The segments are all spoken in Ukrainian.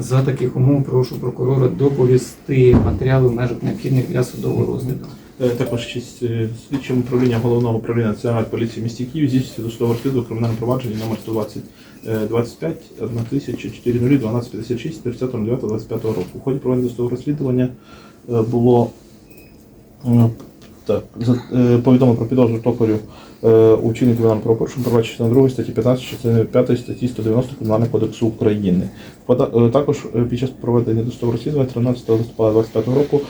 За таких умов прошу прокурора доповісти матеріали в межах необхідних для судового розгляду. Е, Також честь е, слідчим управління головного управління Національної поліції в місті Київ здійснюється досудове розслідування кримінального провадження номер 120 е, 25 1004 12 56 30.09.25 року. У ході проведення досудового розслідування е, було так, е, про підозру токарю е, у вчиненні кримінального правопорушення, передбачено частиною 2 статті 15, частини 5 статті 190 Кримінального кодексу України. Е, Також під час проведення досудового розслідування 13 листопада 2025 року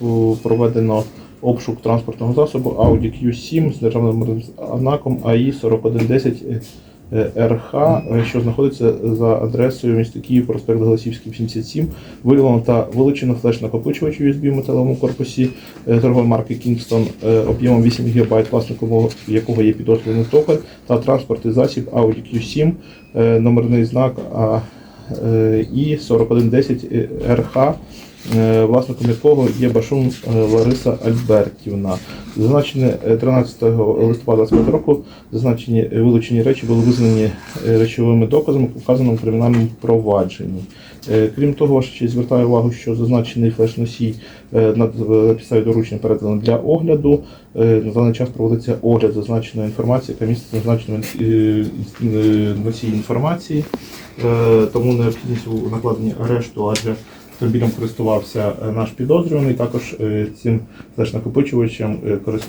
було проведено обшук транспортного засобу Audi Q7 з державним знаком АІ 4110 е, РХ, е, що знаходиться за адресою міста Київ, проспект Голосівський, 87. Виявлено та вилучено флеш-накопичувач USB в металевому корпусі е, торгової марки Kingston е, об'ємом 8 ГБ, власником якого є підозрюваний токар, та транспортний засіб Audi Q7, е, номерний знак е, І 4110 РХ, е, власником якого є Башун е, Лариса Альбертівна. Зазначені е, 13 листопада 2025 року зазначені е, вилучені речі були визнані е, речовими доказами в вказаному кримінальному провадженні. Е, Крім того, честь звертаю увагу, що зазначений флеш-носій е, на підставі доручення передано для огляду. Е, На даний час проводиться огляд зазначеної інформації, яка містить зазначений е, е, носій інформації. Е, Тому необхідність у накладенні арешту, адже автомобілем користувався е, наш підозрюваний. Також е, цим е,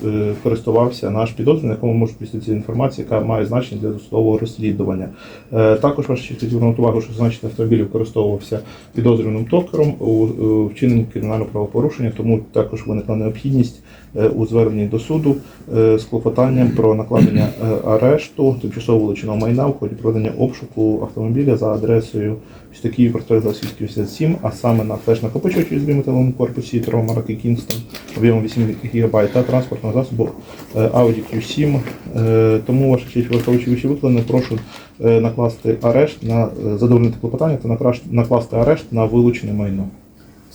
е, користувався наш підозрюваний, якому може міститися інформація, яка має значення для досудового розслідування. Е, Також ваше честь звернути увагу, що зазначений автомобіль використовувався підозрюваним токаром у вчиненні кримінального правопорушення, тому також виникла необхідність е, у зверненні до суду е, з клопотанням про накладення е, арешту тимчасово вилученого майна в ході проведення обшуку автомобіля за адресою міста Київ, проспект Голосівський, 87, а саме на флеш-накопичувач USB в корпусі марки Kingston об'ємом 8 ГБ та транспортного засобу е, Audi Q7. Е, Тому, ваша честь, враховуючи вище викладене, прошу е, накласти арешт на задовольнити клопотання та накласти арешт на вилучене майно.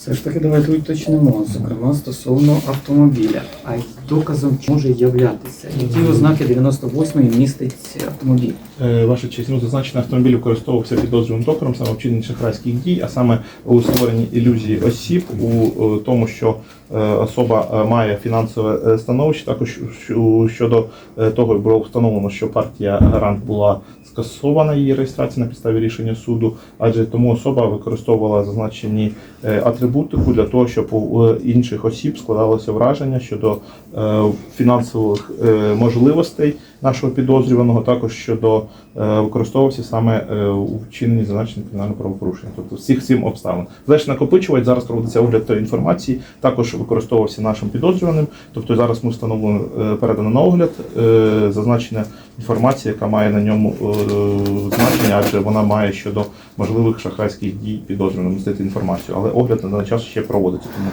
Все ж таки давайте уточнимо, зокрема стосовно автомобіля. А доказом може являтися, які ознаки 98-ї містить автомобіль. Е, Ваша честь, ну, зазначений автомобіль використовувався підозрюваним токарем саме вчинення шахрайських дій, а саме у створенні ілюзії осіб, у е, тому, що е, особа має фінансове становище. Також щодо е, того було встановлено, що партія гарант була скасована її реєстрація на підставі рішення суду, адже тому особа використовувала зазначені е, атрибутику для того, щоб у інших осіб складалося враження щодо е, фінансових е, можливостей нашого підозрюваного, також щодо е, використовувався саме у вчиненні зазначених кримінального правопорушення. Тобто всіх сім обставин. Знаєш, накопичувач зараз проводиться огляд тої інформації, також використовувався нашим підозрюваним. Тобто зараз ми встановлено передано на огляд е, зазначена інформація, яка має на ньому е, значення, адже вона має щодо можливих шахрайських дій підозрюваним містити інформацію. Але огляд на час ще проводиться. Тому